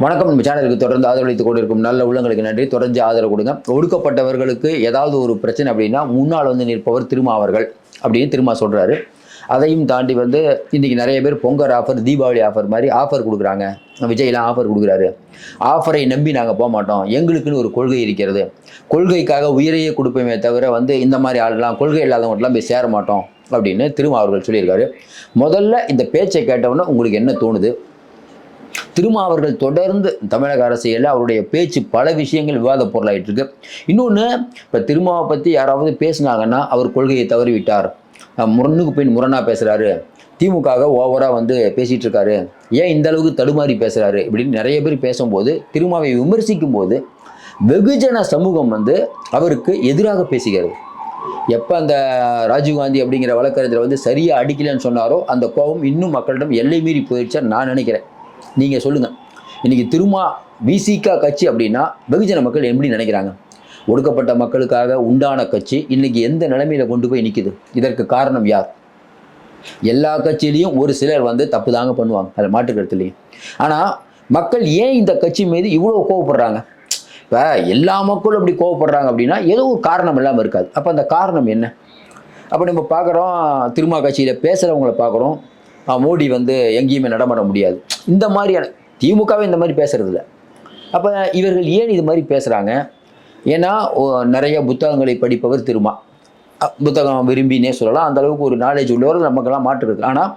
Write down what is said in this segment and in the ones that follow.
வணக்கம். நம்ம சேனலுக்கு தொடர்ந்து ஆதரவளித்துக் கொண்டிருக்கும் நல்ல உள்ளங்களுக்கு நன்றி. தொடர்ந்து ஆதரவு கொடுங்க. ஒடுக்கப்பட்டவர்களுக்கு ஏதாவது ஒரு பிரச்சனை அப்படின்னா முன்னால் வந்து நிற்பவர் திருமாவர்கள் அப்படின்னு திருமா சொல்கிறாரு அதையும் தாண்டி வந்து இன்றைக்கி நிறைய பேர் பொங்கல் ஆஃபர் தீபாவளி ஆஃபர் மாதிரி ஆஃபர் கொடுக்குறாங்க. விஜய்லாம் ஆஃபர் கொடுக்குறாரு. ஆஃபரை நம்பி நாங்கள் போக மாட்டோம். எங்களுக்குன்னு ஒரு கொள்கை இருக்கிறது. கொள்கைக்காக உயிரையே கொடுப்போமே தவிர வந்து இந்த மாதிரி ஆள்லாம் கொள்கை இல்லாதவங்களாம் போய் சேர மாட்டோம் அப்படின்னு திருமா அவர்கள் சொல்லியிருக்காரு. முதல்ல இந்த பேச்சை கேட்டவுடனே உங்களுக்கு என்ன தோணுது? திருமாவர்கள் தொடர்ந்து தமிழக அரசியலில் அவருடைய பேச்சு பல விஷயங்கள் விவாத பொருளாயிட்டு இருக்கு. இன்னொன்று இப்போ திருமாவை பற்றி யாராவது பேசினாங்கன்னா அவர் கொள்கையை தவறிவிட்டார். அஹ் முரணுக்கு பின் முரணாக பேசுகிறாரு திமுகவை ஓவராக வந்து பேசிகிட்டு இருக்காரு. ஏன் இந்த அளவுக்கு தடுமாறி பேசுகிறாரு இப்படின்னு நிறைய பேர் பேசும்போது திருமாவை விமர்சிக்கும் போது வெகுஜன சமூகம் வந்து அவருக்கு எதிராக பேசுகிறது. எப்போ அந்த ராஜீவ்காந்தி அப்படிங்கிற வழக்கறிஞர் வந்து சரியாக அடிக்கலைன்னு சொன்னாரோ அந்த கோபம் இன்னும் மக்களிடம் எல்லை மீறி போயிடுச்சா நான் நினைக்கிறேன். நீங்கள் சொல்லுங்கள் இன்றைக்கி திருமா விசிகா கட்சி அப்படின்னா வெகுஜன மக்கள் எப்படி நினைக்கிறாங்க? ஒடுக்கப்பட்ட மக்களுக்காக உண்டான கட்சி இன்றைக்கி எந்த நிலைமையில் கொண்டு போய் நிற்கிது இதற்கு காரணம் யார்? எல்லா கட்சியிலையும் ஒரு சிலர் வந்து தப்பு தாங்க பண்ணுவாங்க அதில் மாற்றுக்கருத்துலையும் ஆனால் மக்கள் ஏன் இந்த கட்சி மீது இவ்வளோ கோவப்படுறாங்க? இப்போ எல்லா மக்களும் அப்படி கோவப்படுறாங்க அப்படின்னா ஏதோ ஒரு காரணம் இல்லாமல் இருக்காது. அப்போ அந்த காரணம் என்ன? அப்போ நம்ம பார்க்குறோம் திருமா கட்சியில் பேசுகிறவங்கள பார்க்குறோம். மோடி வந்து எங்கேயுமே நடமாட முடியாது. இந்த மாதிரியான திமுகவே இந்த மாதிரி பேசுறதில்ல. அப்போ இவர்கள் ஏன் இது மாதிரி பேசுகிறாங்க ஏன்னா நிறைய புத்தகங்களை படிப்பவர் திருமா. புத்தகம் விரும்பினே சொல்லலாம். அந்த அளவுக்கு ஒரு நாலேஜ் உள்ளவர் நமக்கெல்லாம் மாற்று ஆனால்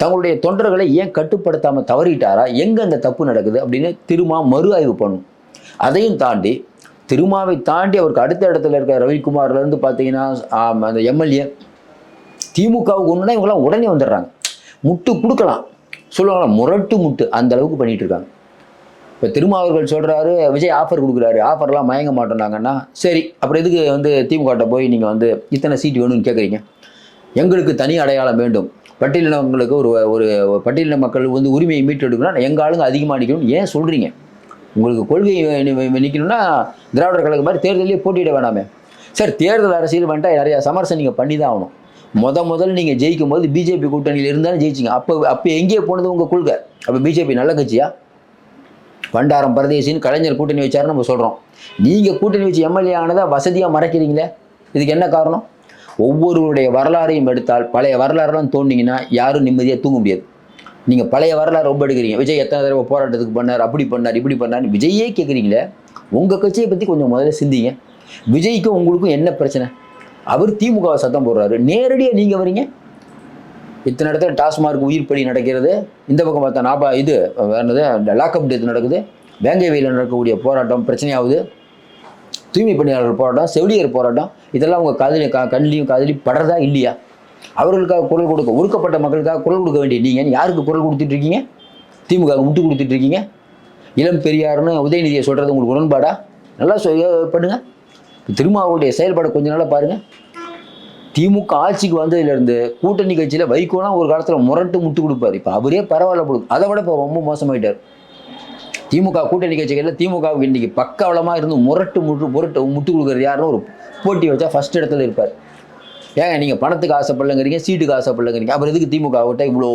தங்களுடைய தொண்டர்களை ஏன் கட்டுப்படுத்தாமல் தவறிட்டாரா? எங்கே அந்த தப்பு நடக்குது அப்படின்னு திருமா மறு ஆய்வு பண்ணும். அதையும் தாண்டி திருமாவை தாண்டி அவருக்கு அடுத்த இடத்துல இருக்க ரவிக்குமார்லேருந்து பார்த்தீங்கன்னா அந்த எம்எல்ஏ திமுகவுக்கு ஒன்றுனா இவங்கெல்லாம் உடனே வந்துடுறாங்க. முட்டு கொடுக்கலாம். சொல்லுவாங்களா முரட்டு முட்டு. அந்த அளவுக்கு பண்ணிட்டு இருக்காங்க. இப்போ திருமாவர்கள் சொல்கிறாரு விஜய் ஆஃபர் கொடுக்குறாரு. ஆஃபர்லாம் மயங்க மாட்டோம்னாங்கன்னா சரி அப்புறம் எதுக்கு வந்து திமுகட்ட போய் நீங்கள் வந்து இத்தனை சீட் வேணும்னு கேட்குறீங்க எங்களுக்கு தனி அடையாளம் வேண்டும். பட்டியலினங்களுக்கு ஒரு ஒரு பட்டியலின மக்கள் வந்து உரிமையை மீட்டெடுக்கணும்னா எங்கள் ஆளுங்க அதிகமாக நிற்கணும்னு ஏன் சொல்கிறீங்க உங்களுக்கு கொள்கை நிற்கணும்னா திராவிடர் கழகம் மாதிரி தேர்தலே போட்டியிட வேணாமே. சார் தேர்தல் அரசியல் வந்துட்டால் நிறையா சமரசம் நீங்கள் பண்ணி தான் ஆகணும். முத முதல்ல நீங்கள் ஜெயிக்கும் போது பிஜேபி கூட்டணியில் இருந்தாலும் ஜெயிச்சிங்க. அப்போ அப்போ எங்கேயே போனது உங்கள் கொள்கை. அப்போ பிஜேபி நல்ல கட்சியா? பண்டாரம் பரதேசின்னு கலைஞர் கூட்டணி வச்சாருன்னு நம்ம சொல்கிறோம் நீங்கள் கூட்டணி வச்சு எம்எல்ஏ ஆனதை வசதியாக மறைக்கிறீங்களே? இதுக்கு என்ன காரணம்? ஒவ்வொருவருடைய வரலாறையும் எடுத்தால் பழைய வரலாறுலாம் தோண்டிங்கன்னா யாரும் நிம்மதியாக தூங்க முடியாது. நீங்கள் பழைய வரலாறு ரொம்ப எடுக்கிறீங்க. விஜய் எத்தனை தடவை போராட்டத்துக்கு பண்ணார் அப்படி பண்ணார் இப்படி பண்ணார்னு விஜயே கேட்குறீங்களே உங்கள் கட்சியை பற்றி கொஞ்சம் முதல்ல சிந்திங்க. விஜய்க்கும் உங்களுக்கும் என்ன பிரச்சனை? அவர் திமுகவை சத்தம் போடுறாரு. நேரடியாக நீங்கள் வரீங்க? இத்தனை இடத்துல டாஸ்மார்க் உயிர் பலி நடக்கிறது. இந்த பக்கம் பார்த்தா நாப்பா இது வேறது லாக்அப் டெத் நடக்குது. வேங்கை வெயில் நடக்கக்கூடிய போராட்டம் பிரச்சனையாகுது. தூய்மை பணியாளர் போராட்டம் செவிலியர் போராட்டம் இதெல்லாம் உங்கள் காதலி கா கண்லையும் காதலி படுறதா இல்லையா? அவர்களுக்காக குரல் கொடுக்க ஒடுக்கப்பட்ட மக்களுக்காக குரல் கொடுக்க வேண்டிய நீங்கள் யாருக்கு குரல் கொடுத்துட்டு இருக்கீங்க? திமுக முட்டு கொடுத்துட்டு இருக்கீங்க? இளம் பெரியார்னு உதயநிதியை சொல்கிறது உங்களுக்கு உடன்பாடா? நல்லா சொ பண்ணுங்கள் திருமாவளுடைய செயல்பாடு கொஞ்ச நாளாக பாருங்கள் திமுக ஆட்சிக்கு வந்ததுலேருந்து கூட்டணி கட்சியில் வைகோலாம் ஒரு காலத்தில் முரட்டு முட்டு கொடுப்பார். இப்போ அவரே பரவாயில்ல கொடுக்கும் அதை விட இப்போ ரொம்ப மோசமாயிட்டார். திமுக கூட்டணி கட்சிகளில் திமுகவுக்கு இன்றைக்கி பக்கவளமாக இருந்து முரட்டு முட்டு முரட்டு முட்டு கொடுக்குறது யாருன்னு ஒரு போட்டி வச்சா ஃபர்ஸ்ட் இடத்துல இருப்பார். ஏன் நீங்கள் பணத்துக்கு ஆசைப்படலங்கிறீங்க சீட்டுக்கு ஆசைப்படலங்கிறீங்க. அப்புறம் எதுக்கு திமுக கிட்ட இவ்வளோ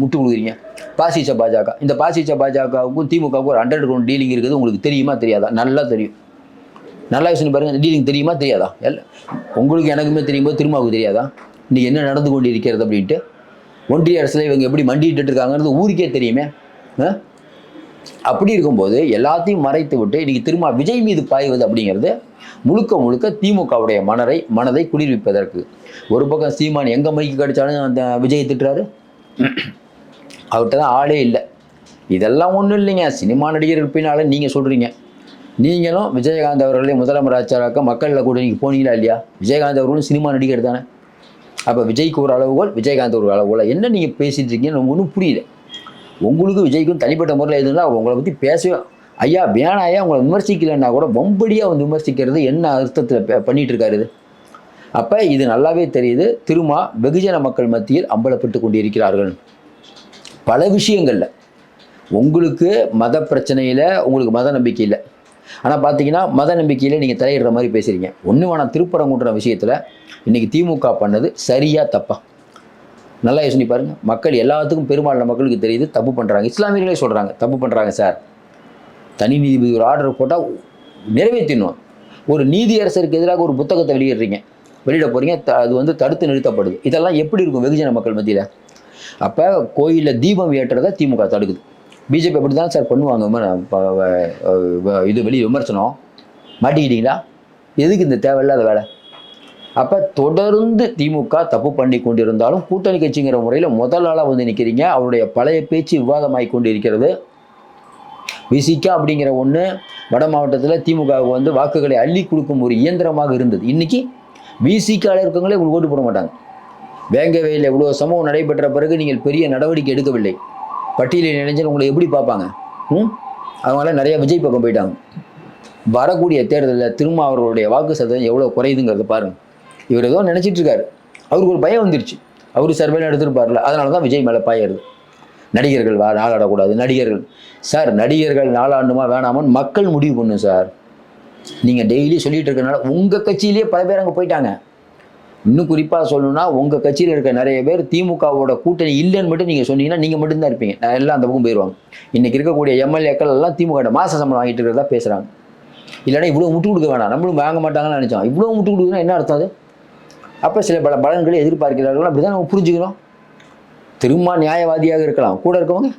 முட்டு கொடுக்குறீங்க? பாசிச்ச பாஜக. இந்த பாசிச்ச பாஜகவுக்கும் திமுகவுக்கும் ஒரு அண்டர் கிரவுண்ட் டீலிங் இருக்குது. உங்களுக்கு தெரியுமா தெரியாதா? நல்லா தெரியும். நல்லா யோசனை பாருங்க. இந்த டீலிங் தெரியுமா தெரியாதா? எல்ல உங்களுக்கு எனக்குமே தெரியும் போது திருமாவுக்கு தெரியாதா? இன்னைக்கு என்ன நடந்து கொண்டு இருக்கிறது அப்படின்ட்டு? ஒன்றிய அரசில் இவங்க எப்படி மண்டிட்டு இருக்காங்கிறது ஊருக்கே தெரியுமே. ஆ? அப்படி இருக்கும்போது எல்லாத்தையும் மறைத்து விட்டு இன்னைக்கு திரும்ப விஜய் மீது பாய்வது அப்படிங்கிறது முழுக்க முழுக்க திமுகவுடைய மனரை மனதை குளிர்விப்பதற்கு. ஒரு பக்கம் சீமான் எங்கே மைக்கு கிடைச்சாலும் அந்த விஜய் திட்டுறாரு. அவர்கிட்ட தான் ஆளே இல்லை. இதெல்லாம் ஒன்றும் இல்லைங்க. சினிமா நடிகர் பின்னால் நீங்கள் சொல்கிறீங்க நீங்களும் விஜயகாந்த் அவர்களே முதலமைச்சராக்க மக்களில் கூட நீங்கள் போனீங்களா இல்லையா? விஜயகாந்த் அவர்களும் சினிமா நடிகர் தானே. அப்போ விஜய்க்கு ஒரு அளவுகோல் விஜயகாந்த் ஒரு அளவுகோல் என்ன நீங்கள் பேசிகிட்டு இருக்கீங்கன்னு நமக்கு ஒன்றும் புரியல. உங்களுக்கு விஜய்க்கும் தனிப்பட்ட முறையில் எதுனா உங்களை பற்றி பேசவே ஐயா வேணாம் ஐயா உங்களை விமர்சிக்கலைன்னா கூட வம்படியாக வந்து விமர்சிக்கிறது என்ன அர்த்தத்தில் பண்ணிகிட்டு இருக்காரு இது? அப்போ இது நல்லாவே தெரியுது. திருமா வெகுஜன மக்கள் மத்தியில் அம்பலப்பட்டு கொண்டிருக்கிறார்கள். பல விஷயங்களில். உங்களுக்கு மத பிரச்சனையில் உங்களுக்கு மத நம்பிக்கை இல்லை. ஆனால் பார்த்தீங்கன்னா மத நம்பிக்கையில் நீங்கள் தலையிடுற மாதிரி பேசுகிறீங்க ஒன்று வேணாம் திருப்பரங்குன்ற விஷயத்தில் இன்றைக்கி திமுக பண்ணது சரியாக தப்பா? நல்லா யோசனை பாருங்கள் மக்கள் எல்லாத்துக்கும் பெரும்பாலான மக்களுக்கு தெரியுது தப்பு பண்ணுறாங்க இஸ்லாமியர்களே சொல்கிறாங்க தப்பு பண்ணுறாங்க சார். தனி நீதிபதி ஒரு ஆர்டர் போட்டால் நிறைவேற்றிடணும். ஒரு நீதியரசருக்கு எதிராக ஒரு புத்தகத்தை வெளியிடுறீங்க. வெளியிட போகிறீங்க அது வந்து தடுத்து நிறுத்தப்படுது. இதெல்லாம் எப்படி இருக்கும் வெகுஜன மக்கள் மத்தியில்? அப்போ கோயிலில் தீபம் ஏற்றுறதை திமுக தடுக்குது. பிஜேபி அப்படி தான் சார் பண்ணுவாங்க இது வெளியே விமர்சனம். மாட்டிக்கிட்டீங்களா? எதுக்கு இந்த தேவையில்லாத வேலை? அப்போ தொடர்ந்து திமுக தப்பு பண்ணி கொண்டிருந்தாலும் கூட்டணி கட்சிங்கிற முறையில் முதல் ஆளாக வந்து நிற்கிறீங்க அவருடைய பழைய பேச்சு விவாதமாகி கொண்டு இருக்கிறது விசிகா அப்படிங்கிற ஒன்று வட மாவட்டத்தில் திமுகவுக்கு வந்து வாக்குகளை அள்ளி கொடுக்கும் ஒரு இயந்திரமாக இருந்தது. இன்றைக்கி விசிகாவில் இருக்கவங்களே உங்களுக்கு ஓட்டு போட மாட்டாங்க. வேங்கவையில் இவ்வளோ சம்பவம் நடைபெற்ற பிறகு நீங்கள் பெரிய நடவடிக்கை எடுக்கவில்லை. பட்டியலில் இணைஞ்சல் உங்களை எப்படி பார்ப்பாங்க? ம்? அவங்களாம் நிறைய விஜய் பக்கம் போயிட்டாங்க. வரக்கூடிய தேர்தலில் திரும்ப அவர்களுடைய வாக்கு சதவீதம் எவ்வளோ குறையுதுங்கிறத பாருங்க. இவர் ஏதோ நினச்சிட்டு இருக்காரு. அவருக்கு ஒரு பயம் வந்துருச்சு. அவர் சர்வேல எடுத்துருப்பார்ல அதனால தான் விஜய் மேலே பாயிடுது நடிகர்கள் வா நாளாடக்கூடாது நடிகர்கள். சார் நடிகர்கள் நாளாண்டுமா வேணாமான்னு மக்கள் முடிவு பண்ணும் சார். நீங்கள் டெய்லி சொல்லிட்டு இருக்கனால உங்கள் கட்சியிலேயே பல பேர் அங்கே போயிட்டாங்க. இன்னும் குறிப்பாக சொல்லணும்னா உங்கள் கட்சியில் இருக்க நிறைய பேர் திமுகவோட கூட்டணி இல்லைன்னு மட்டும் நீங்கள் சொன்னீங்கன்னா நீங்கள் மட்டும்தான் இருப்பீங்க. எல்லாம் அந்த பக்கம் போயிடுவாங்க இன்றைக்கி இருக்கக்கூடிய எம்எல்ஏக்கள் எல்லாம் திமுக மாச சம்பளம் வாங்கிட்டு இருக்கிறதா பேசுகிறாங்க இல்லைன்னா இவ்வளோ முட்டு கொடுக்க வேணாம். நம்மளும் வாங்க மாட்டாங்கன்னு நினச்சோம். இவ்வளோ முட்டு கொடுக்குதுன்னா என்ன அர்த்தம் அது? அப்போ சில பல பலன்களை எதிர்பார்க்கிறார்கள் அப்படி தான் நம்ம புரிஞ்சுக்கிறோம். திரும்ப நியாயவாதியாக இருக்கலாம். கூட இருக்கவங்க.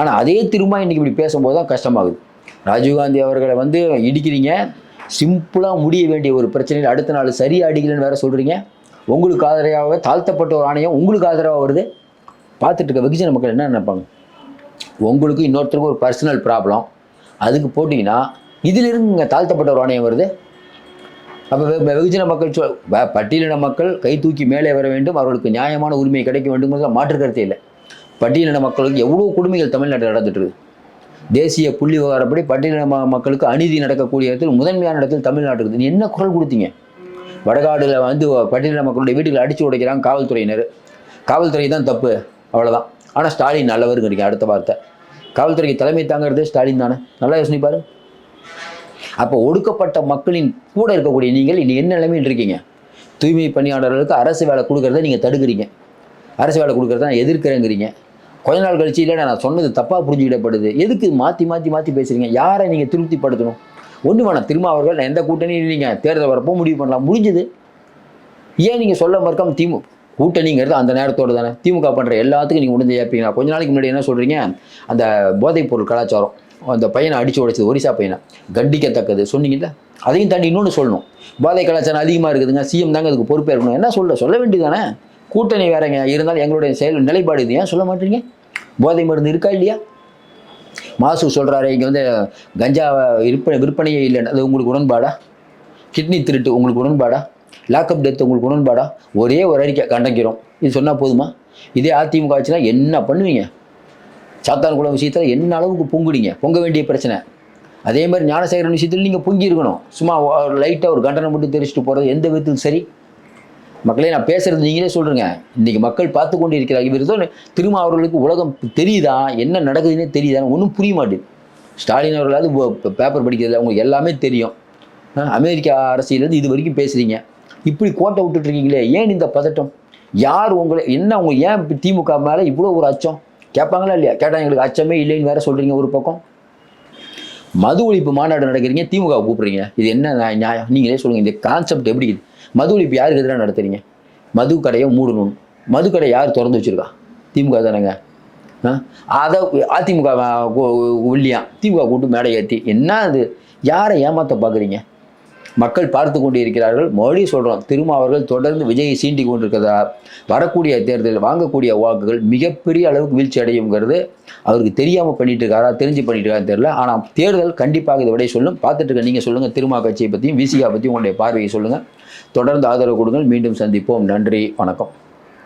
ஆனால் அதே திரும்ப இன்னைக்கு இப்படி பேசும்போது தான் கஷ்டமாகுது ராஜீவ்காந்தி அவர்களை வந்து இடிக்கிறீங்க. சிம்பிளாக முடிய வேண்டிய ஒரு பிரச்சனையில் அடுத்த நாள் சரியா அடிக்கலன்னு வேற சொல்கிறீங்க உங்களுக்கு ஆதரவாக தாழ்த்தப்பட்ட ஒரு ஆணையம் உங்களுக்கு ஆதரவாக வருது? பார்த்துட்டு இருக்க வெகுஜன மக்கள் என்ன நினைப்பாங்க? உங்களுக்கு இன்னொருத்தருக்கும் ஒரு பர்சனல் ப்ராப்ளம் அதுக்கு போட்டிங்கன்னா இதிலிருந்து இங்கே தாழ்த்தப்பட்ட ஒரு ஆணையம் வருது. அப்போ வெகுஜன மக்கள் சொல் பட்டியலின மக்கள் கை தூக்கி மேலே வர வேண்டும். அவர்களுக்கு நியாயமான உரிமை கிடைக்க வேண்டும்ங்கிறதுல மாற்று கருத்தே இல்லை. பட்டியலின மக்களுக்கு எவ்வளோ கொடுமைகள் தமிழ்நாட்டில் நடந்துட்டுருக்கு தேசிய புள்ளி விவகாரப்படி பட்டியல மக்களுக்கு அநீதி நடக்கக்கூடிய இடத்தில் முதன்மையான இடத்தில் தமிழ்நாட்டுக்கு நீ என்ன குரல் கொடுத்தீங்க? வடகாடில் வந்து பட்டியல மக்களுடைய வீடுகளை அடித்து உடைக்கிறாங்க காவல்துறையினர். காவல்துறை தான் தப்பு அவ்வளோதான் ஆனால் ஸ்டாலின் நல்லவருங்கிறீங்க அடுத்த வார்த்தை. காவல்துறைக்கு தலைமை தாங்கிறது ஸ்டாலின் தானே? நல்லா யோசனை பாரு. அப்போ ஒடுக்கப்பட்ட மக்களின் கூட இருக்கக்கூடிய நீங்கள் இனி என்ன நிலைமையில் இருக்கீங்க? தூய்மை பணியாளர்களுக்கு அரசு வேலை கொடுக்குறத நீங்கள் தடுக்கிறீங்க. அரசு வேலை கொடுக்குறத நான் எதிர்க்கிறேங்கிறீங்க. கொஞ்ச நாள் கழிச்சு இல்லை நான் சொன்னது தப்பாக புரிஞ்சுக்கிடப்படுது. எதுக்கு மாற்றி மாற்றி மாற்றி பேசுகிறீங்க யாரை நீங்கள் திருப்திப்படுத்தணும்? ஒன்று வேணாம் திரும்ப அவர்கள் நான் எந்த கூட்டணியும் நீங்கள் தேர்தல் வரப்போ முடிவு பண்ணலாம். முடிஞ்சது. ஏன் நீங்கள் சொல்ல மறுக்காம திமுக கூட்டணிங்கிறது அந்த நேரத்தோடு தானே. திமுக பண்ணுற எல்லாத்துக்கும் நீங்கள் முடிஞ்சு ஏற்பீங்களா கொஞ்ச நாளைக்கு முன்னாடி என்ன சொல்கிறீங்க அந்த போதைப் பொருள் கலாச்சாரம் அந்த பையனை அடித்து உடைச்சது ஒரிசா பையனை. கண்டிக்கத்தக்கது. சொன்னீங்கல்ல? அதையும் தாண்டி இன்னொன்று சொல்லணும். போதை கலாச்சாரம் அதிகமாக இருக்குதுங்க. சிஎம் தாங்க அதுக்கு பொறுப்பேற்கணும். என்ன சொல்ல சொல்ல வேண்டியதானே கூட்டணி வேறங்க. இருந்தாலும் எங்களுடைய செயல் நிலைப்பாடு இது. ஏன் சொல்ல மாட்டீங்க? போதை மருந்து இருக்கா இல்லையா? மாசு சொல்கிறாரு இங்கே வந்து கஞ்சா விற்பனை விற்பனையே இல்லைன்னு அது உங்களுக்கு உடன்பாடா? கிட்னி திருட்டு உங்களுக்கு உடன்பாடா? லாக்அப் டெத் உங்களுக்கு உடன்பாடா? ஒரே ஒரு அறிக்கை கண்டிக்கிறோம் இது சொன்னால் போதுமா? இதே அதிமுக ஆச்சுன்னா என்ன பண்ணுவீங்க? சாத்தான்குளம் விஷயத்தில் என்ன அளவுக்கு பொங்குடிங்க பொங்க வேண்டிய பிரச்சனை. அதே மாதிரி ஞானசேகரன் விஷயத்தில் நீங்கள் பொங்கி இருக்கணும். சும்மா லைட்டாக ஒரு கண்டனம் மட்டும் தெரிச்சுட்டு போகிறது எந்த விதத்தில் சரி. மக்களே நான் பேசுறது நீங்களே சொல்றீங்க. இன்னைக்கு மக்கள் பார்த்து கொண்டு இருக்கிறாங்க இவர் ஏதோ திரும்ப அவர்களுக்கு உலகம் தெரியுதா? என்ன நடக்குதுன்னே தெரியுதா? ஒன்றும் புரிய மாட்டேது ஸ்டாலின் அவர்களாவது பேப்பர் படிக்கிறதுல உங்களுக்கு எல்லாமே தெரியும். அமெரிக்கா அரசியலேருந்து இது வரைக்கும் பேசுறீங்க. இப்படி கோட்டை விட்டுட்டு இருக்கீங்களே ஏன் இந்த பதட்டம்? யார் உங்களை என்ன உங்க ஏன் திமுக மேலே இவ்வளோ ஒரு அச்சம்? கேட்பாங்களா இல்லையா? கேட்டால் எங்களுக்கு அச்சமே இல்லைன்னு வேற சொல்றீங்க ஒரு பக்கம். மது ஒழிப்பு மாநாடு நடக்கிறீங்க திமுக கூப்பிடுறீங்க. இது என்ன நியாயம்? நீங்களே சொல்லுங்க இந்த கான்செப்ட் எப்படி இது? மது ஒழிப்பு யாருக்கு எதிராக நடத்துறீங்க? மது கடையை மூடணும். மது கடை யார் திறந்து வச்சிருக்கா? திமுக தானேங்க. அதை அதிமுக உள்ளியா திமுக கூட்டு மேடை ஏற்றி என்ன அது? யாரை ஏமாத்த பார்க்குறீங்க மக்கள் பார்த்து கொண்டு இருக்கிறார்கள் மறுபடியும் சொல்கிறோம் திரும்ப அவர்கள் தொடர்ந்து விஜயை சீண்டி கொண்டிருக்கிறதா? வரக்கூடிய தேர்தலில் வாங்கக்கூடிய வாக்குகள் மிகப்பெரிய அளவுக்கு வீழ்ச்சி அடையுங்கிறது அவருக்கு தெரியாமல் பண்ணிட்டு இருக்காரா தெரிஞ்சு பண்ணிட்டு இருக்காரு தெரியல. ஆனால் தேர்தல் கண்டிப்பாக இதை விட சொல்லும். பார்த்துட்டு இருக்க நீங்கள் சொல்லுங்கள் திருமா கட்சியை பற்றியும் விசிகா பற்றியும் உங்களுடைய பார்வையை சொல்லுங்கள் தொடர்ந்து ஆதரவு கொடுங்கள். மீண்டும் சந்திப்போம். நன்றி வணக்கம்.